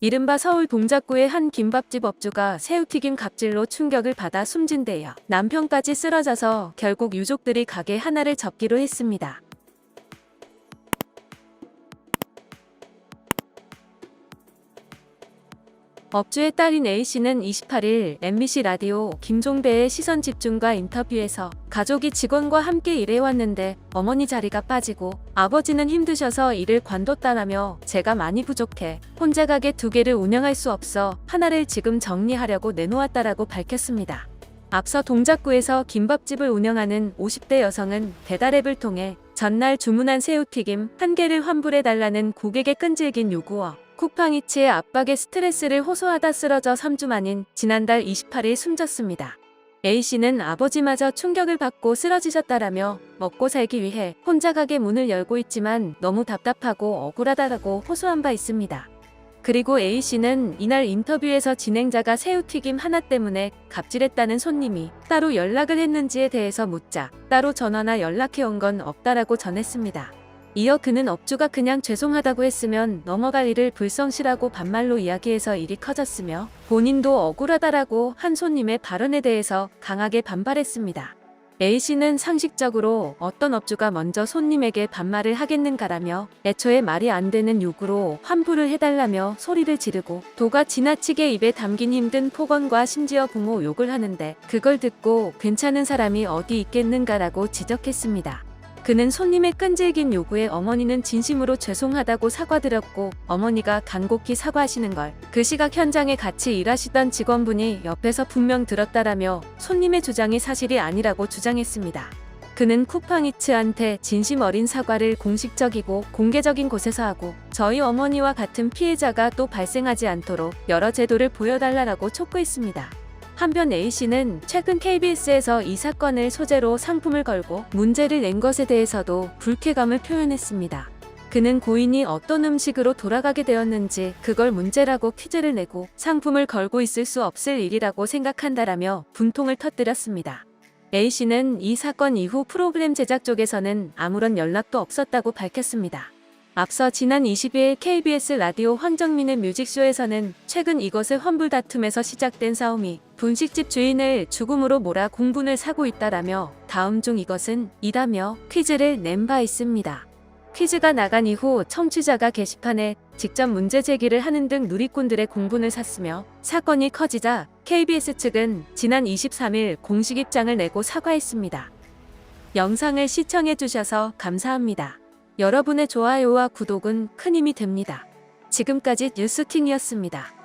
이른바 서울 동작구의 한 김밥집 업주가 새우튀김 갑질로 충격을 받아 숨진대요. 남편까지 쓰러져서 결국 유족들이 가게 하나를 접기로 했습니다. 업주의 딸인 A씨는 28일 MBC 라디오 김종배의 시선 집중과 인터뷰에서 가족이 직원과 함께 일해왔는데 어머니 자리가 빠지고 아버지는 힘드셔서 일을 관뒀다라며 제가 많이 부족해 혼자 가게 두 개를 운영할 수 없어 하나를 지금 정리하려고 내놓았다라고 밝혔습니다. 앞서 동작구에서 김밥집을 운영하는 50대 여성은 배달앱을 통해 전날 주문한 새우튀김 한 개를 환불해달라는 고객의 끈질긴 요구어 쿠팡이츠의 압박에 스트레스를 호소하다 쓰러져 3주 만인 지난달 28일 숨졌습니다. A씨는 아버지마저 충격을 받고 쓰러지셨다라며 먹고 살기 위해 혼자 가게 문을 열고 있지만 너무 답답하고 억울하다라고 호소한 바 있습니다. 그리고 A씨는 이날 인터뷰에서 진행자가 새우튀김 하나 때문에 갑질했다는 손님이 따로 연락을 했는지에 대해서 묻자 따로 전화나 연락해온 건 없다라고 전했습니다. 이어 그는 업주가 그냥 죄송하다고 했으면 넘어갈 일을 불성실하고 반말로 이야기해서 일이 커졌으며 본인도 억울하다라고 한 손님의 발언에 대해서 강하게 반발했습니다. A씨는 상식적으로 어떤 업주가 먼저 손님에게 반말을 하겠는가라며 애초에 말이 안 되는 요구로 환불을 해달라며 소리를 지르고 도가 지나치게 입에 담긴 힘든 폭언과 심지어 부모 욕을 하는데 그걸 듣고 괜찮은 사람이 어디 있겠는가라고 지적했습니다. 그는 손님의 끈질긴 요구에 어머니는 진심으로 죄송하다고 사과드렸고 어머니가 간곡히 사과하시는 걸 그 시각 현장에 같이 일하시던 직원분이 옆에서 분명 들었다라며 손님의 주장이 사실이 아니라고 주장했습니다. 그는 쿠팡이츠한테 진심 어린 사과를 공식적이고 공개적인 곳에서 하고 저희 어머니와 같은 피해자가 또 발생하지 않도록 여러 제도를 보여달라고 촉구했습니다. 한편 A씨는 최근 KBS에서 이 사건을 소재로 상품을 걸고 문제를 낸 것에 대해서도 불쾌감을 표현했습니다. 그는 고인이 어떤 음식으로 돌아가게 되었는지 그걸 문제라고 퀴즈를 내고 상품을 걸고 있을 수 없을 일이라고 생각한다라며 분통을 터뜨렸습니다. A씨는 이 사건 이후 프로그램 제작 쪽에서는 아무런 연락도 없었다고 밝혔습니다. 앞서 지난 22일 KBS 라디오 황정민의 뮤직쇼에서는 최근 이것을 환불 다툼에서 시작된 싸움이 분식집 주인을 죽음으로 몰아 공분을 사고 있다라며 다음 중 이것은 이다며 퀴즈를 낸 바 있습니다. 퀴즈가 나간 이후 청취자가 게시판에 직접 문제 제기를 하는 등 누리꾼들의 공분을 샀으며 사건이 커지자 KBS 측은 지난 23일 공식 입장을 내고 사과했습니다. 영상을 시청해주셔서 감사합니다. 여러분의 좋아요와 구독은 큰 힘이 됩니다. 지금까지 뉴스킹이었습니다.